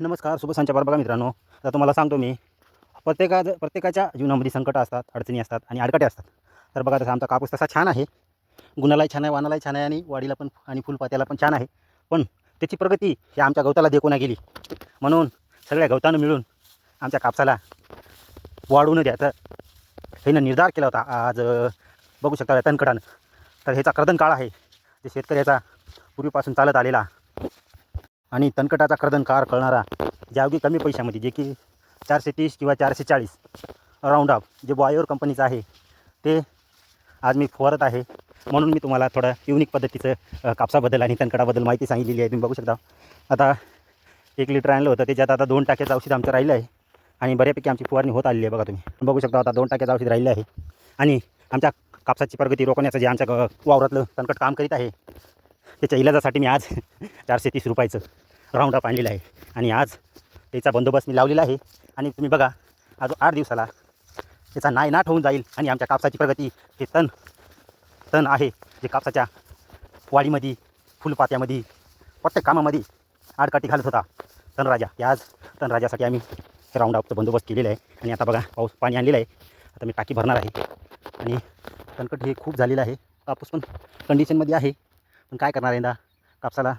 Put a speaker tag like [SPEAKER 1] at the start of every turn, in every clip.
[SPEAKER 1] नमस्कार शुभ संचार बघा मित्रांनो. आता तुम्हाला सांगतो मी प्रत्येका प्रत्येकाच्या जीवनामध्ये संकट असतात अडचणी असतात आणि अडकटे असतात. तर बघा तसा आमचा कापूस तसा छान आहे. गुणालाही छान आहे वानालाही छान आहे आणि वाढीला पण आणि फुलपात्याला पण छान आहे. पण त्याची प्रगती ही आमच्या गवताला देखू नाही गेली. म्हणून सगळ्या गवतानं मिळून आमच्या कापसाला वाढवून द्यायचं ह्यानं निर्धार केला होता आज बघू शकता तनकटानं तर ह्याचा कर्दन काळ आहे. जे शेतकऱ्याचा पूर्वीपासून चालत आलेला आणि तणकटाचा कर्दनकार कळणारा जे अगदी कमी पैशामध्ये जे की चारशे तीस किंवा चारशे चाळीस राऊंड अप जे बॉयोर कंपनीचं आहे ते आज मी फवारत आहे. म्हणून मी तुम्हाला थोडं युनिक पद्धतीचं कापसाबद्दल आणि तणकटाबद्दल माहिती सांगितलेली आहे. तुम्ही बघू शकता. आता एक लिटर आणलं होतं. त्याच्यात आता दोन टाक्याचं औषध आमचं राहिलं आहे. आणि बऱ्यापैकी आमची फवारणी होत आलेली आहे बघा तुम्ही. बघू शकता आता दोन टाक्याचं औषध राहिलं आहे. आणि आमच्या कापसाची प्रगती रोखण्याचं जे आमच्या वावरातलं तणकट काम करीत आहे त्याच्या इलाजासाठी मी आज चारशे तीस रुपयाचं राऊंड अप आणलेलं आहे. आणि आज त्याचा बंदोबस्त मी लावलेला आहे. आणि तुम्ही बघा आज आठ दिवसाला त्याचा नायनाट होऊन जाईल आणि आमच्या कापसाची प्रगती हे तण तण आहे. जे कापसाच्या वाडीमध्ये फुलपात्यामध्ये प्रत्येक कामामध्ये आडकाठी घालत होता तणराजा ते आज तणराजासाठी आम्ही हे राऊंड अपचं बंदोबस्त केलेलं आहे. आणि आता बघा पाऊस पाणी आणलेलं आहे. आता मी टाकी भरणार आहे. आणि तणकट हे खूप झालेलं आहे. कापूस पण कंडिशनमध्ये आहे. पण काय करणार यंदा? कापसाला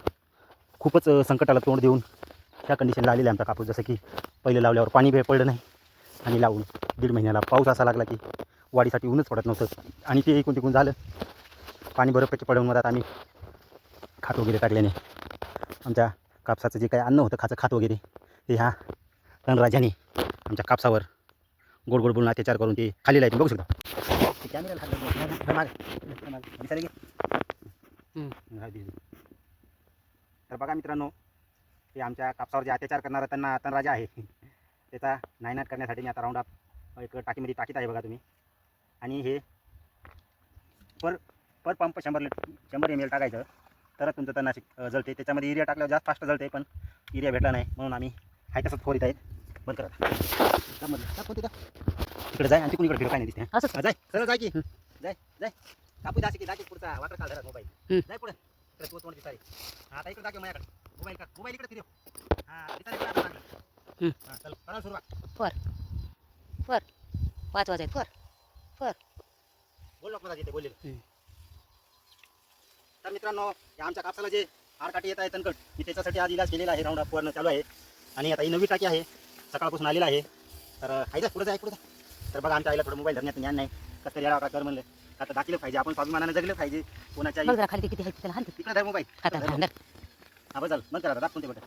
[SPEAKER 1] खूपच संकटाला तोंड देऊन ह्या कंडिशनला आलेला आमचा कापूस. जसं की पहिले लावल्यावर पाणी बे पडलं नाही आणि लावून दीड महिन्याला पाऊस असा लागला की वाढीसाठी ऊनच पडत नव्हतं. आणि ते एकूण तिकून झालं. पाणी बऱ्यापैकी पडून मधात आम्ही खात वगैरे टाकल्याने आमच्या कापसाचं जे काही अन्न होतं खाचं खात वगैरे ते ह्या तणराजाने आमच्या कापसावर गोड गोड बोलून अत्याचार करून ते खाली लायचे तुम्ही बघू शकतो. कॅमेरा तर बघा मित्रांनो हे आमच्या कापसावर जे अत्याचार करणारा त्यांना तणराजा आहे. त्याचा नायनाट करण्यासाठी मी आता राऊंड अप एक टाकीमध्ये टाकीत आहे बघा तुम्ही. आणि हे पर पर पंप शंभर लिट शंभर एम एल टाकायचं. तरच तुमचं तणनाशक अ, जळते. त्याच्यामध्ये एरिया टाकल्यावर जास्त फास्ट जळते पण एरिया भेटला नाही. म्हणून आम्ही हाय तसंच फोरीत आहेत. बंद करा. तिकडे जाय आणि इकडे फिरू काय नाही दिसते
[SPEAKER 2] असंच.
[SPEAKER 1] हा, जाय. सरळ जाय की. जाय जाय. कापू दाशी की दाखी पुढचा वाटर काल धरा मोबाईल. जाय पुढे. तू तोंड दिसारी हा आता इकडे दाखव माझ्याकडे. मोबाईल का? मोबाईल इकडे फिरव हा दिसारी. हा चल करा सुरुवात.
[SPEAKER 2] पाच वाजायत कर
[SPEAKER 1] बोल नको तिथे बोललेलं
[SPEAKER 2] हम्म.
[SPEAKER 1] तर मित्रांनो आमच्या कापसाला जे हारकाठी येत आहे तणकट मी त्याच्यासाठी आज इलाज केलेला आहे. राऊंड अप चालू आहे. आणि आता ही नवी टाकी आहे. सकाळपासून आलेला आहे. तर आहे पुढे जाय पुढे जा. तर बघा आमच्या आईला थोडं मोबाईल धरण्यात ज्ञान नाही. कसं का कर म्हणलं. आता दाखलं पाहिजे. आपण स्वाभिमानाने जगलं पाहिजे. कोणाच्या
[SPEAKER 2] बघ जरा खाली ते किती आहे त्याला हाणते
[SPEAKER 1] तिकडे मोबाईल.
[SPEAKER 2] खाता
[SPEAKER 1] हा बस झालं. बंद करा आता, दाखवून ते बटन.